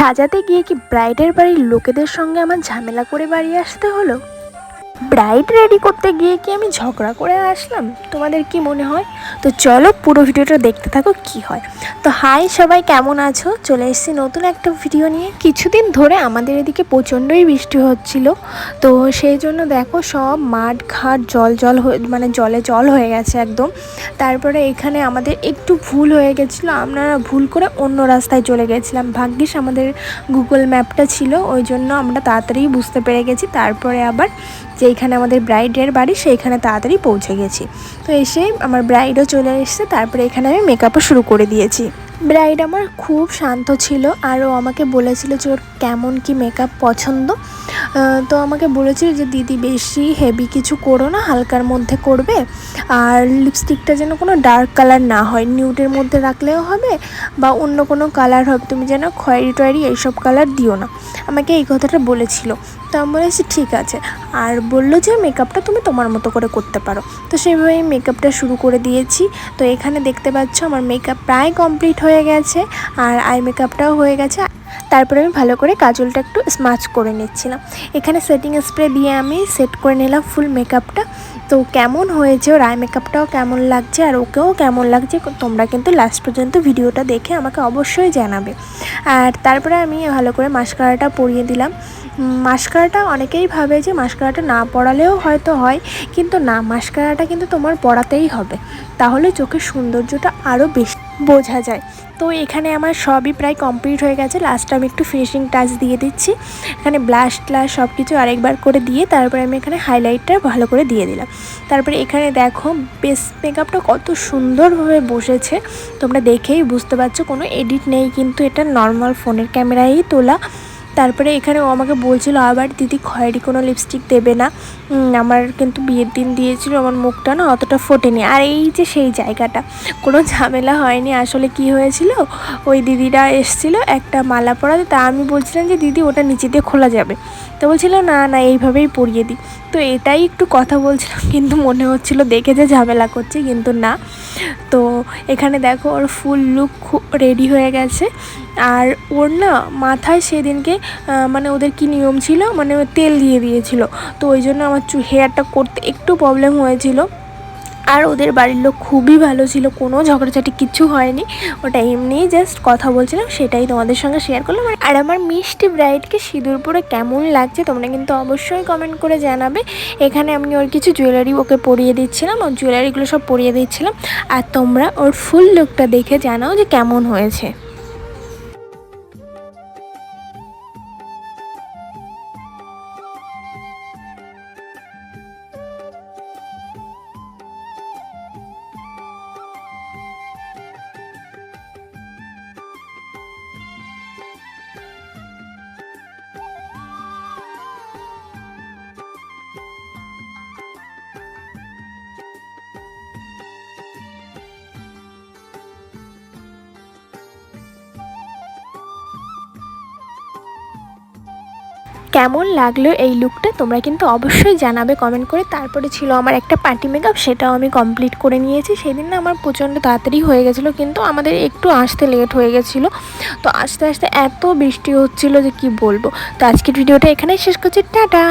সাজাতে গিয়ে কি ব্রাইডের বাড়ির লোকেদের সঙ্গে আমার ঝামেলা করে বাড়ি আসতে হলো? ব্রাইড রেডি করতে গিয়ে কি আমি ঝগড়া করে আসলাম? তোমাদের কি মনে হয়? তো চলো পুরো ভিডিওটা দেখতে থাকো কি হয়। তো হাই সবাই কেমন আছো? চলে এসেছি নতুন একটা ভিডিও নিয়ে। কিছুদিন ধরে আমাদের এদিকে প্রচণ্ডই বৃষ্টি হচ্ছিল। তো সেই জন্য দেখো সব মাঠ ঘাট জল জল মানে জলে জল হয়ে গেছে একদম। তারপরে এখানে আমাদের একটু ভুল হয়ে গেছিল। আমরা ভুল করে অন্য রাস্তায় চলে গেছিলাম। ভাগ্যিস আমাদের গুগল ম্যাপটা ছিল। ওই জন্য আমরা তাড়াতাড়ি বুঝতে পেরে গেছি। তারপরে আবার যেইখানে আমাদের ব্রাইডের বাড়ি, সেইখানে তাড়াতাড়ি পৌঁছে গেছি। তো এসে আমার ব্রাইডও চলে এসছে, তারপরে এখানে আমি মেকআপও শুরু করে দিয়েছি। ব্রাইড আমার খুব শান্ত ছিল আরও আমাকে বলেছিল যে ওর কেমন কি মেকআপ পছন্দ। তো আমাকে বলেছিল যে, দিদি, বেশি হেভি কিছু করো না, হালকার মধ্যে করবে। আর লিপস্টিকটা যেন কোনো ডার্ক কালার না হয়। নিউটের মধ্যে রাখলেও হবে বা অন্য কোনো কালার হবে। তুমি যেন খয়েরি টয়েরি এইসব কালার দিও না। আমাকে এই কথাটা বলেছিল। তো আমি বলেছি ঠিক আছে। আর বলল যে মেকআপটা তুমি তোমার মতো করে করতে পারো। তো সেইভাবে মেকআপটা শুরু করে দিয়েছি। তো এখানে দেখতে পাচ্ছ, আমার মেকআপ প্রায় কমপ্লিট হয়ে গেছে। আর আই মেকআপটাও হয়ে গেছে। তারপরে আমি ভালো করে কাজলটা একটু স্মাচ করে নিচ্ছিলাম। এখানে সেটিং স্প্রে দিয়ে আমি সেট করে নিলাম ফুল মেকআপটা তো কেমন হয়েছে আই মেকআপটাও কেমন লাগছে, আর ওকেও কেমন লাগছে, তোমরা কিন্তু লাস্ট পর্যন্ত ভিডিওটা দেখে আমাকে অবশ্যই জানাবে। আর তারপরে আমি ভালো করে মাস্কারাটা পরিয়ে দিলাম। মাস্কারাটা অনেকেই ভাবে যে মাস্কারাটা না পড়ালেও হয়তো হয়, কিন্তু না মাস্কারাটা কিন্তু তোমার পড়াতেই হবে। তাহলে চোখের সৌন্দর্যটা আরও বেশি বোঝা যায়। তো এখানে আমার সবই প্রায় কমপ্লিট হয়ে গেছে। লাস্টে আমি একটু ফিনিশিং টাচ দিয়ে দিচ্ছি। এখানে ব্লাশ ট্লাশ সব কিছু আরেকবার করে দিয়ে তারপরে আমি এখানে হাইলাইটটা ভালো করে দিয়ে দিলাম। তারপরে এখানে দেখো বেস মেকআপটা কত সুন্দরভাবে বসেছে। তোমরা দেখেই বুঝতে পারছ, কোনো এডিট নেই। কিন্তু এটা নর্মাল ফোনের ক্যামেরায়ই তোলা। তারপরে এখানে ও আমাকে বলছিল, আবার দিদি খয়েরি কোনো লিপস্টিক দেবে না। আমার কিন্তু বিয়ের দিন দিয়েছিল, আমার মুখটা না অতটা ফোটেনি। আর এই যে সেই জায়গাটা, কোনো ঝামেলা হয়নি। আসলে কি হয়েছিল, ওই দিদিরা এসছিল একটা মালা পরাতে, তা আমি বলছিলাম যে, দিদি, ওটা নিচে দিয়ে খোলা যাবে। তো বলছিল, না না, এইভাবেই পরিয়ে দিই। তো এটাই একটু কথা বলছিলাম, কিন্তু মনে হচ্ছিল দেখে যে ঝামেলা করছে, কিন্তু না। তো এখানে দেখো ওর ফুল লুক রেডি হয়ে গেছে। আর ওর না মাথায় সেদিনকে মানে ওদের কি নিয়ম ছিল? মানে তেল দিয়ে দিয়েছিল। তো ওই জন্য আমার চু হেয়ারটা করতে একটু প্রবলেম হয়েছিল। আর ওদের বাড়ির লোক খুবই ভালো ছিল। কোনো ঝগড়াঝাটি কিছু হয়নি। ওটা এমনিই জাস্ট কথা বলছিলাম, সেটাই তোমাদের সঙ্গে শেয়ার করলাম। আর আমার মিষ্টি ব্রাইডকে সিঁদুর পরে কেমন লাগছে তোমরা কিন্তু অবশ্যই কমেন্ট করে জানাবে। এখানে আমি ওর কিছু জুয়েলারি ওকে পরিয়ে দিচ্ছিলাম। ওর জুয়েলারিগুলো সব পরিয়ে দিচ্ছিলাম। আর তোমরা ওর ফুল লুকটা দেখে জানাও যে কেমন হয়েছে। কেমন লাগল এই লুকটা তোমরা কিন্তু অবশ্যই জানাবে কমেন্ট করে। তারপরে ছিল আমার একটা পার্টি মেকআপ সেটাও আমি কমপ্লিট করে নিয়েছি। সেদিন না আমার প্রচণ্ড তাড়াতাড়ি হয়ে গেছিল, কিন্তু আমাদের একটু আসতে লেট হয়ে গেছিল। তো আস্তে আস্তে এত বৃষ্টি হচ্ছিল যে কি বলব। তো আজকের ভিডিওটা এখানেই শেষ করছি। টাটা!